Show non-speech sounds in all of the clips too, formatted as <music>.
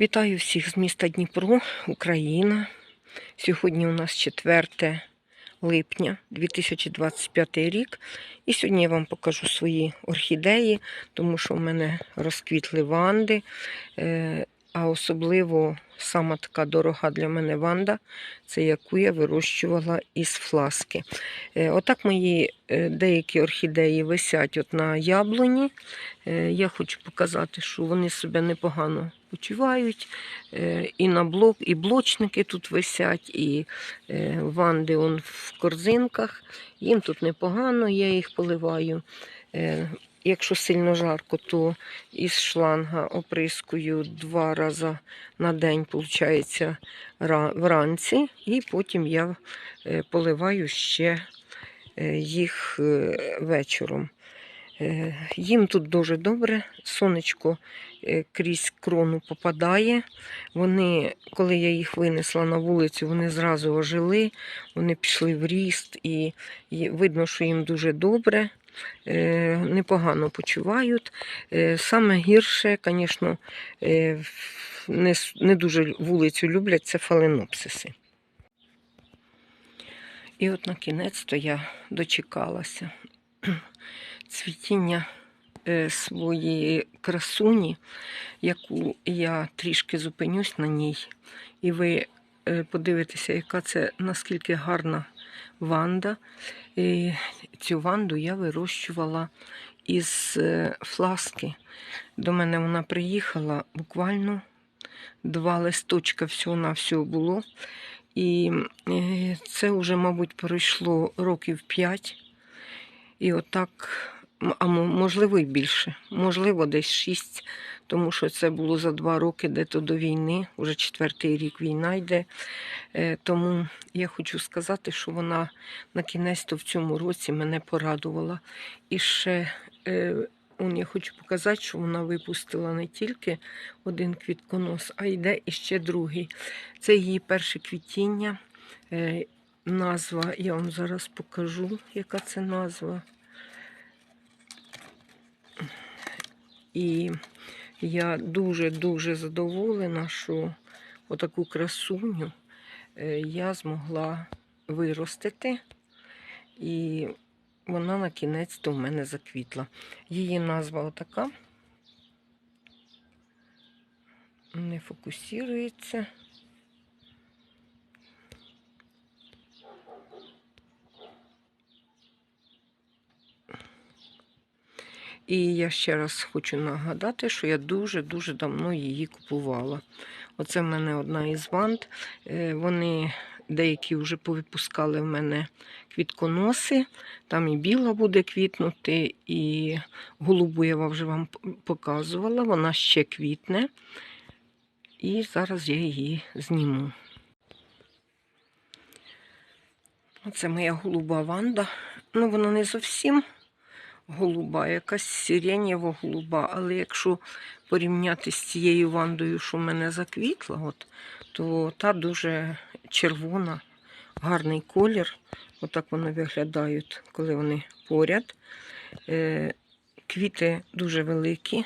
Вітаю всіх з міста Дніпро, Україна. Сьогодні у нас 4 липня 2025 рік. І сьогодні я вам покажу свої орхідеї, тому що в мене розквітли ванди. Е, А особливо сама така дорога для мене ванда, це яку я вирощувала із фласки. Е, Отак мої е, деякі орхідеї висять от на яблуні. Я хочу показати, що вони себе непогано почувають. Е, І на блок, і блочники тут висять, і е, ванди он в корзинках. Їм тут непогано, я їх поливаю. Е, Якщо сильно жарко, то із шланга оприскую два рази на день, виходить, вранці, і потім я поливаю ще їх вечором. Е, Їм тут дуже добре, сонечко е, крізь крону попадає. Вони, коли я їх винесла на вулицю, вони зразу ожили, вони пішли в ріст, і видно, що їм дуже добре, е, непогано почувають. Саме гірше, звісно, не, дуже вулицю люблять, це фаленопсиси. І от на кінець то я дочекалася цвітіння е, своєї красуні, яку я трішки зупинюсь на ній, і ви е, подивитеся, яка це наскільки гарна ванда. І цю ванду я вирощувала із е, фласки. До мене вона приїхала буквально два листочка всього на всього було. І це вже, мабуть, пройшло років п'ять. І отак, а можливо, і більше, можливо, десь шість, тому що це було за два роки де-то до війни, вже четвертий рік війна йде. Е, Тому я хочу сказати, що вона на кінець то в цьому році мене порадувала. І ще е, я хочу показати, що вона випустила не тільки один квітконос, а йде іще другий. Це її перше квітіння. Е, Назва, я вам зараз покажу, яка це назва. І я дуже-дуже задоволена, що отаку красуню е, я змогла виростити. І вона на кінець то в мене заквітла. Її назва отака. Не фокусується. І я ще раз хочу нагадати, що я дуже-дуже давно її купувала. Оце в мене одна із вант. Е, Вони деякі вже повипускали в мене квітконоси. Там і біла буде квітнути, і голубу я вже вам показувала. Вона ще квітне. І зараз я її зніму. Оце моя голуба ванда. Ну, вона не зовсім голуба, якась сиренєво голуба. Але якщо порівняти з цією вандою, що в мене заквітла, от, то та дуже червона, гарний колір. Отак вони виглядають, коли вони поряд. Е, квіти дуже великі.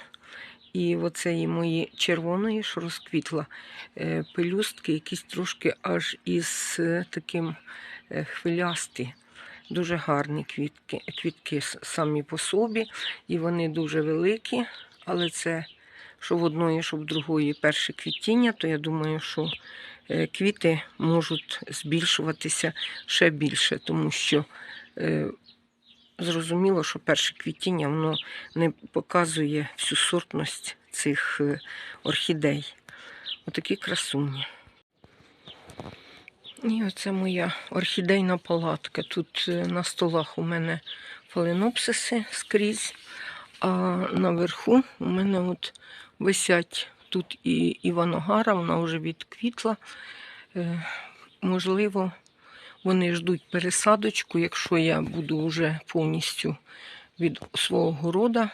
І оцеї мої червоної, що розквітла, е, пелюстки якісь трошки аж із е, таким хвилясті. Дуже гарні квітки, квітки самі по собі, і вони дуже великі, але це що в одної, що в другої перше квітіння, то я думаю, що е, квіти можуть збільшуватися ще більше, тому що е, зрозуміло, що перше квітіння воно не показує всю сортність цих е, орхідей. Отакі красуні. І оце моя орхідейна палатка. Тут е, на столах у мене фаленопсиси скрізь, а наверху у мене от висять тут і Іваногара, вона вже відквітла. Е, Можливо, вони ждуть пересадочку, якщо я буду вже повністю від свого города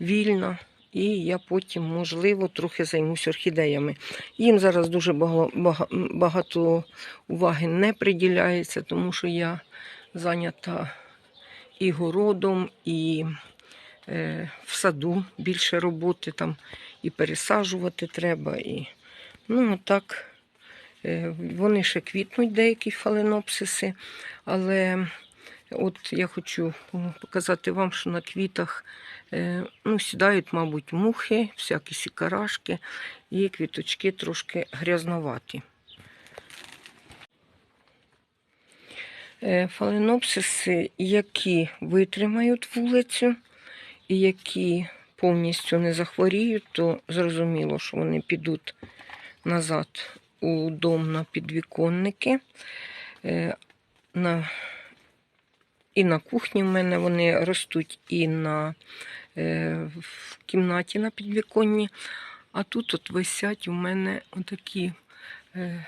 вільна. І я потім, можливо, трохи займусь орхідеями. Їм зараз дуже бага- бага- багато уваги не приділяється, тому що я зайнята і городом, і е, в саду більше роботи там і пересаджувати треба, і Ну, отак. Е, Вони ще квітнуть, деякі фаленопсиси, але от я хочу показати вам, що на квітах ну, сідають, мабуть, мухи, всякі сікарашки, і квіточки трошки грязноваті. Е, Фаленопсиси, які витримають вулицю і які повністю не захворіють, то зрозуміло, що вони підуть назад у дом на підвіконники. Е, На, і на кухні в мене вони ростуть, і на, е, в кімнаті на підвіконні. А тут от висять у мене отакі е,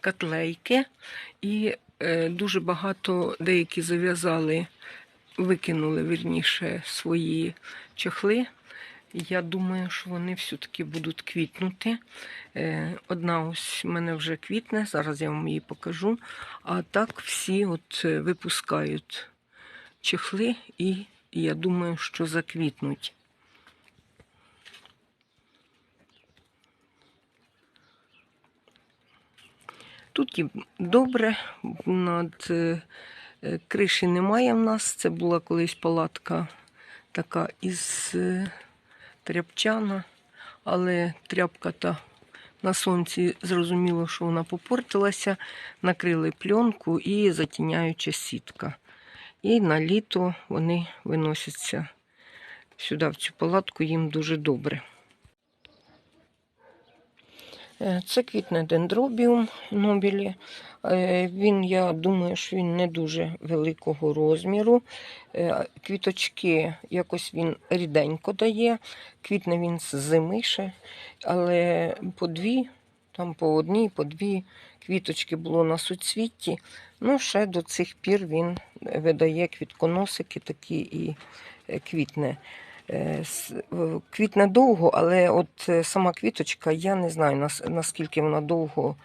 котлейки, і е, дуже багато деякі зав'язали, викинули вірніше свої чохли. Я думаю, що вони все-таки будуть квітнути. Е, Одна ось в мене вже квітне, зараз я вам її покажу. А так всі от е, випускають чехли і я думаю, що заквітнуть. Тут і добре, над е, е, криші немає в нас. Це була колись палатка така із е, тряпчана, але тряпка та на сонці зрозуміло, що вона попортилася, накрили пленку і затіняюча сітка. І на літо вони виносяться сюди, в цю палатку, їм дуже добре. Е, Це квітне дендробіум нобілі. Е, Він, я думаю, що він не дуже великого розміру. Е, Квіточки якось він ріденько дає. Квітне він з зими ще, але по дві, там по одній, по дві квіточки було на суцвітті. Ну, ще до цих пір він видає квітконосики такі і е, квітне. Е, Квітне довго, але от е, сама квіточка, я не знаю, наскільки вона довго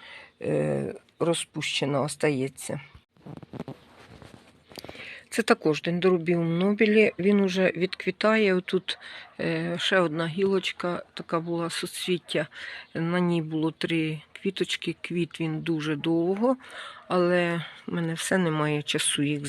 розпущена остається. Це також дендробіум нобілі. Він уже відквітає. Тут ще одна гілочка, така була суцвіття. На ній було три квіточки. Квіт він дуже довго, але в мене все немає часу їх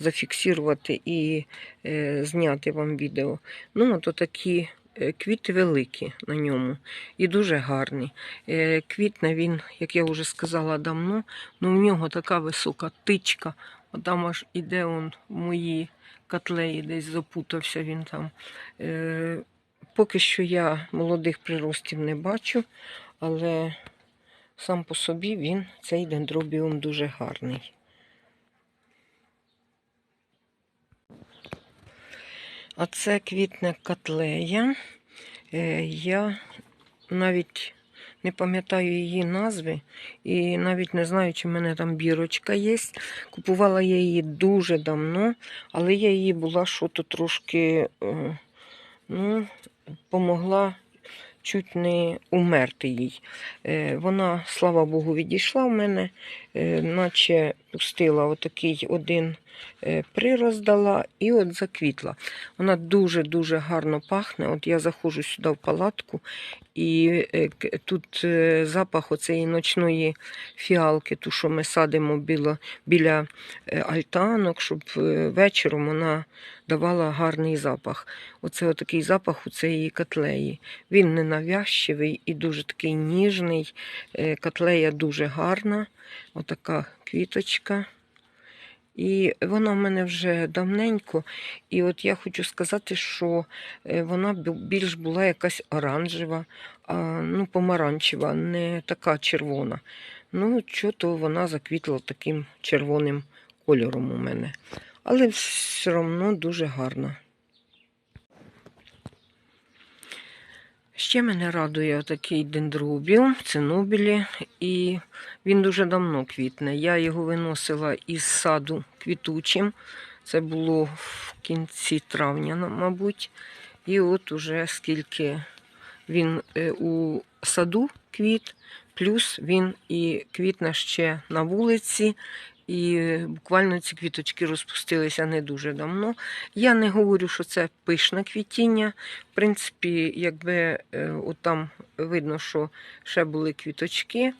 зафіксувати і е, зняти вам відео. Ну, от такі е, квіти великі на ньому і дуже гарні. Е, Квітне він, як я вже сказала давно, ну в нього така висока тичка. Там аж іде он в мої котлеї, десь запутався він там. Е, поки що я молодих приростів не бачу, але сам по собі він, цей дендробіум, дуже гарний. А це квітне котлея. Е, Я навіть не пам'ятаю її назви і навіть не знаю, чи в мене там бірочка є. Купувала я її дуже давно, але я її була що-то трошки е, ну, помогла чуть не умерти їй. Е, Вона, слава Богу, відійшла в мене, наче пустила отакий один е, прирост дала і от заквітла. Вона дуже-дуже гарно пахне. От я заходжу сюди в палатку, і е, тут е, запах оцеї ночної фіалки, ту, що ми садимо біля, біля е, альтанок, щоб е, вечором вона давала гарний запах. Оце отакий запах у цієї котлеї. Він не навязчивий і дуже такий ніжний. Е, Котлея дуже гарна. Отака квіточка. І вона в мене вже давненько. І от я хочу сказати, що е, вона більш була якась оранжева, а, ну, помаранчева, не така червона. Ну, що-то вона заквітла таким червоним кольором у мене. Але все одно дуже гарна. Ще мене радує такий дендробіум, це нобілі, і він дуже давно квітне. Я його виносила із саду квітучим. Це було в кінці травня, мабуть. І от уже скільки він е, у саду квіт, плюс він і квітне ще на вулиці. І буквально ці квіточки розпустилися не дуже давно. Я не говорю, що це пишне квітіння. В принципі, якби е, от там видно, що ще були квіточки,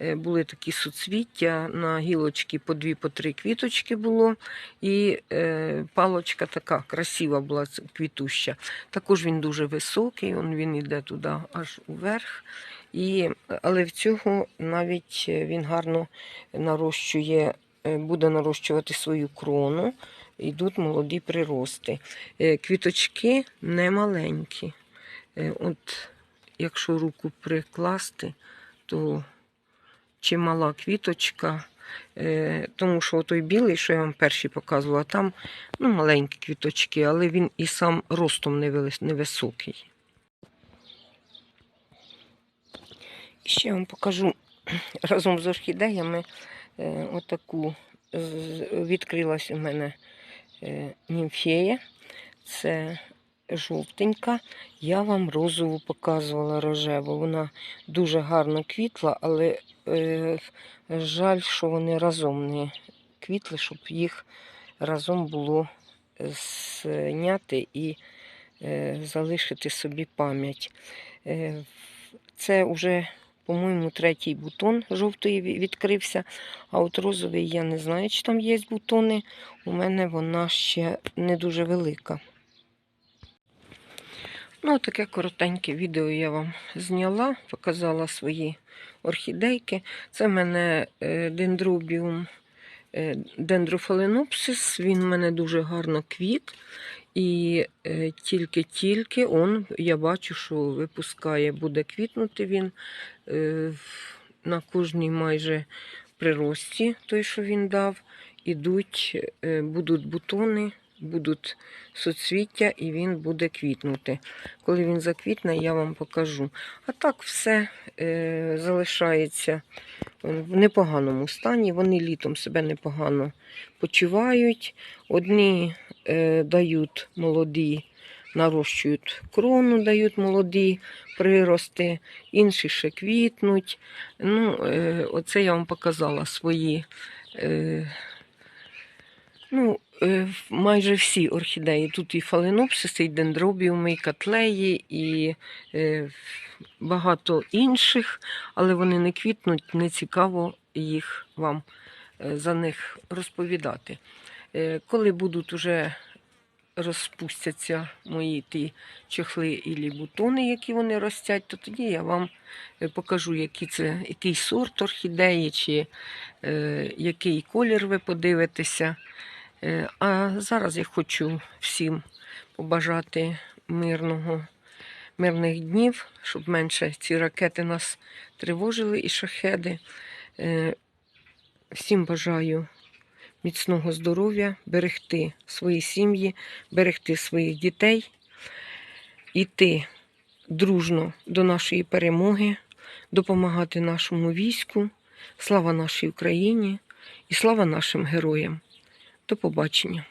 е, були такі суцвіття, на гілочки по дві, по три квіточки було. І е, палочка така красива була квітуща. Також він дуже високий, він йде туди аж уверх. І, але в цього навіть він гарно нарощує, буде нарощувати свою крону. Йдуть молоді прирости. Е, Квіточки не маленькі. Е, От якщо руку прикласти, то чимала квіточка. Е, Тому що той білий, що я вам перший показувала, там ну, маленькі квіточки, але він і сам ростом невисокий. І ще вам покажу <clears throat> разом з орхідеями е, отаку з- відкрилась у мене е, німфея. Це жовтенька. Я вам розову показувала рожеву. Вона дуже гарно квітла, але е, жаль, що вони разом не квітли, щоб їх разом було зняти і е, залишити собі пам'ять. Е, це вже, по-моєму, третій бутон жовтий відкрився, а от розовий я не знаю, чи там є бутони. У мене вона ще не дуже велика. Ну, таке коротеньке відео я вам зняла, показала свої орхідейки. Це в мене е, дендробіум е, дендрофаленопсис. Він в мене дуже гарно квіт. І е, тільки-тільки он, я бачу, що випускає, буде квітнути він е, на кожній майже прирості, той, що він дав, ідуть, е, будуть бутони, будуть соцвіття, і він буде квітнути. Коли він заквітне, я вам покажу. А так все залишається в непоганому стані. Вони літом себе непогано почувають. Одні е, дають молоді, нарощують крону, дають молоді прирости, інші ще квітнуть. Ну, е, оце я вам показала свої. Е, ну, майже всі орхідеї. Тут і фаленопсиси, і дендробіуми, і котлеї, і багато інших, але вони не квітнуть, не цікаво їх вам за них розповідати. Е, Коли будуть уже розпустяться мої ті чохли і бутони, які вони ростять, то тоді я вам е, покажу, які це, який сорт орхідеї, чи е, який колір ви подивитеся. Е, А зараз я хочу всім побажати мирного, мирних днів, щоб менше ці ракети нас тривожили і шахеди. Е, Всім бажаю міцного здоров'я, берегти свої сім'ї, берегти своїх дітей, іти дружно до нашої перемоги, допомагати нашому війську. Слава нашій Україні і слава нашим героям. До побачення.